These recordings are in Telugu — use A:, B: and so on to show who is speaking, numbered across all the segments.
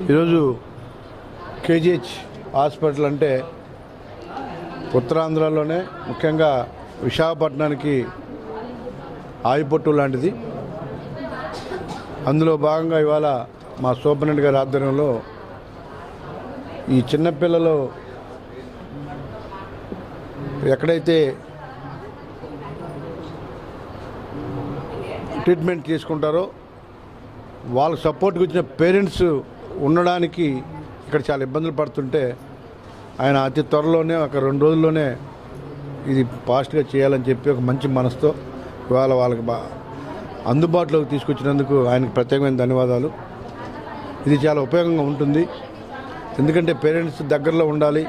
A: ఈరోజు కేజీహెచ్ హాస్పిటల్ అంటే ఉత్తరాంధ్రలోనే ముఖ్యంగా విశాఖపట్నానికి ఆయుపట్టు లాంటిది. అందులో భాగంగా ఇవాళ మా సూపరింటెండెంట్ గారి ఆధ్వర్యంలో ఈ చిన్నపిల్లలు ఎక్కడైతే ట్రీట్మెంట్ తీసుకుంటారో వాళ్ళ సపోర్ట్కి వచ్చిన పేరెంట్స్ ఉండడానికి ఇక్కడ చాలా ఇబ్బందులు పడుతుంటే ఆయన అతి త్వరలోనే ఒక రెండు రోజుల్లోనే ఇది ఫాస్ట్గా చేయాలని చెప్పి ఒక మంచి మనసుతో ఇవాళ వాళ్ళకి బా అందుబాటులోకి తీసుకొచ్చినందుకు ఆయనకు ప్రత్యేకమైన ధన్యవాదాలు. ఇది చాలా ఉపయోగంగా ఉంటుంది. ఎందుకంటే పేరెంట్స్ దగ్గరలో ఉండాలి.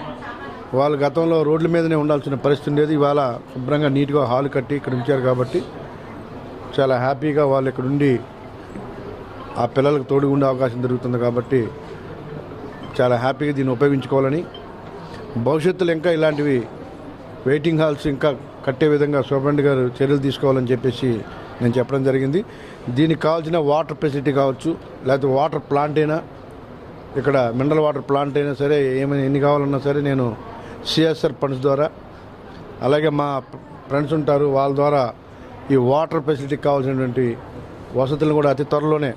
A: వాళ్ళు గతంలో రోడ్ల మీదనే ఉండాల్సిన పరిస్థితి ఉండేది. ఇవాళ శుభ్రంగా నీట్గా హాల్ కట్టి ఇక్కడ ఉంచారు కాబట్టి చాలా హ్యాపీగా వాళ్ళు ఇక్కడ ఉండి ఆ పిల్లలకు తోడుగుండే అవకాశం దొరుకుతుంది కాబట్టి చాలా హ్యాపీగా దీన్ని ఉపయోగించుకోవాలని. భవిష్యత్తులో ఇంకా ఇలాంటివి వెయిటింగ్ హాల్స్ ఇంకా కట్టే విధంగా సూపరింటెండెంట్ గారు చర్యలు తీసుకోవాలని చెప్పేసి నేను చెప్పడం జరిగింది. దీనికి కావాల్సిన వాటర్ ఫెసిలిటీ కావచ్చు లేకపోతే వాటర్ ప్లాంట్ అయినా ఇక్కడ మినరల్ వాటర్ ప్లాంట్ అయినా సరే ఏమైనా ఎన్ని కావాలన్నా సరే నేను సిఎస్ఆర్ ఫండ్స్ ద్వారా అలాగే మా ఫ్రెండ్స్ ఉంటారు వాళ్ళ ద్వారా ఈ వాటర్ ఫెసిలిటీకి కావాల్సినటువంటి వసతులను కూడా అతి త్వరలోనే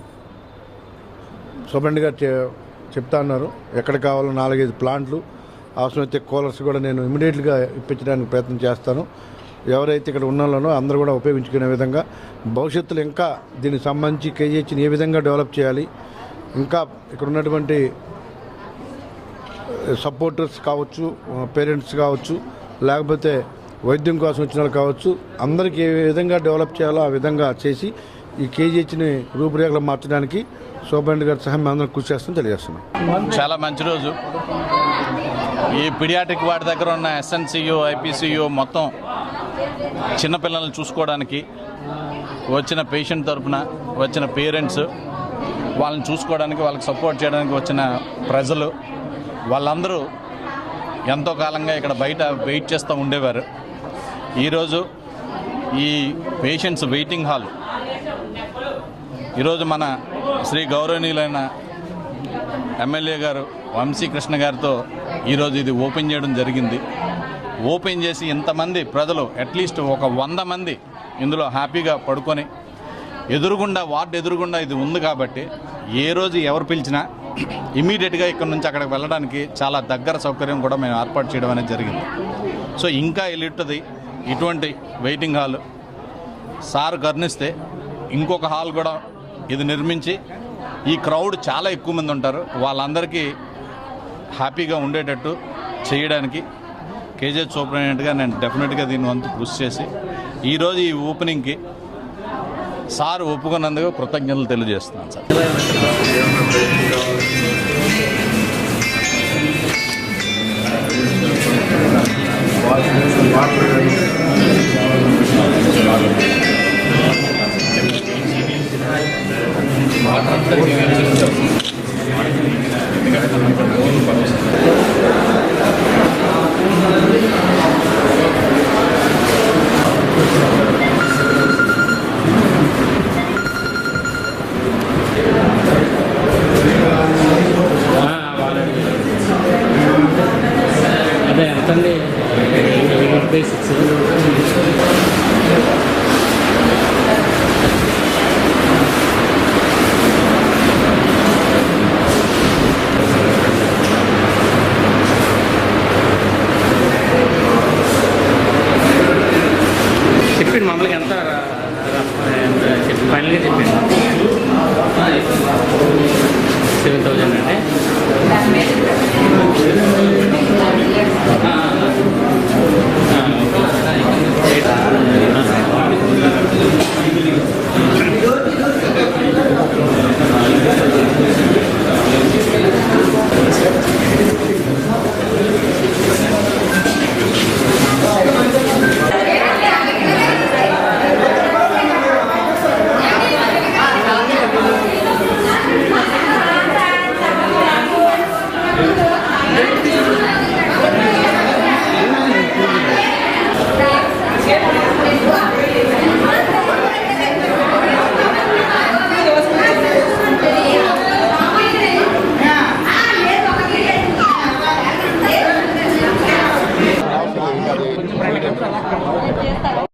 A: సూపరింటెండెంట్ గారు చెప్తా ఉన్నారు ఎక్కడ కావాలో నాలుగైదు ప్లాంట్లు. అవసరమైతే కూలర్స్ కూడా నేను ఇమీడియట్గా ఇప్పించడానికి ప్రయత్నం చేస్తాను. ఎవరైతే ఇక్కడ ఉన్నాలో అందరూ కూడా ఉపయోగించుకునే విధంగా భవిష్యత్తులో ఇంకా దీనికి సంబంధించి కేజీహెచ్ని ఏ విధంగా డెవలప్ చేయాలి ఇంకా ఇక్కడ ఉన్నటువంటి సపోర్టర్స్ కావచ్చు పేరెంట్స్ కావచ్చు లేకపోతే వైద్యం కోసం వచ్చిన వాళ్ళు కావచ్చు అందరికీ ఏ విధంగా డెవలప్ చేయాలో ఆ విధంగా చేసి ఈ కేజీహెచ్ని రూపురేఖలు మార్చడానికి శోభన్ గారి సహాయం మేము అందరం కృషి చేస్తామని తెలియజేస్తున్నాం.
B: చాలా మంచి రోజు. ఈ పిడియాటిక్ వాటి దగ్గర ఉన్న ఎస్ఎన్సియు ఐపీసీయు మొత్తం చిన్నపిల్లల్ని చూసుకోవడానికి వచ్చిన పేషెంట్ తరఫున వచ్చిన పేరెంట్స్ వాళ్ళని చూసుకోవడానికి వాళ్ళకి సపోర్ట్ చేయడానికి వచ్చిన ప్రజలు వాళ్ళందరూ ఎంతో కాలంగా ఇక్కడ బయట వెయిట్ చేస్తూ ఉండేవారు. ఈరోజు ఈ పేషెంట్స్ వెయిటింగ్ హాల్. ఈరోజు మన శ్రీ గౌరవనీయులైన ఎమ్మెల్యే గారు వంశీకృష్ణ గారితో ఈరోజు ఇది ఓపెన్ చేయడం జరిగింది. ఓపెన్ చేసి ఇంతమంది ప్రజలు అట్లీస్ట్ ఒక వంద మంది ఇందులో హ్యాపీగా పడుకొని ఎదురుగుండా వార్డు ఎదురుగుండా ఇది ఉంది కాబట్టి ఏ రోజు ఎవరు పిలిచినా ఇమీడియట్గా ఇక్కడ నుంచి అక్కడికి వెళ్ళడానికి చాలా దగ్గర సౌకర్యం కూడా మేము ఏర్పాటు చేయడం అనేది జరిగింది. సో ఇంకా ఎలిట్ది ఇటువంటి వెయిటింగ్ హాల్ సార్ కర్ణిస్తే ఇంకొక హాల్ కూడా ఇది నిర్మించి ఈ క్రౌడ్ చాలా ఎక్కువ మంది ఉంటారు. వాళ్ళందరికీ హ్యాపీగా ఉండేటట్టు చేయడానికి కేజీ సూపరింటెండెంట్గా నేను డెఫినెట్గా దీని వంతు కృషి చేసి ఈరోజు ఈ ఓపెనింగ్కి సార్ ఒప్పుకున్నందుకు కృతజ్ఞతలు తెలియజేస్తున్నాను సార్.
C: Washington, Washington, బేసిక్స్ చెప్పింది మామూలుగా ఎంత రా- రా- ఎంత చెప్పి ఫైనల్గా చెప్పింది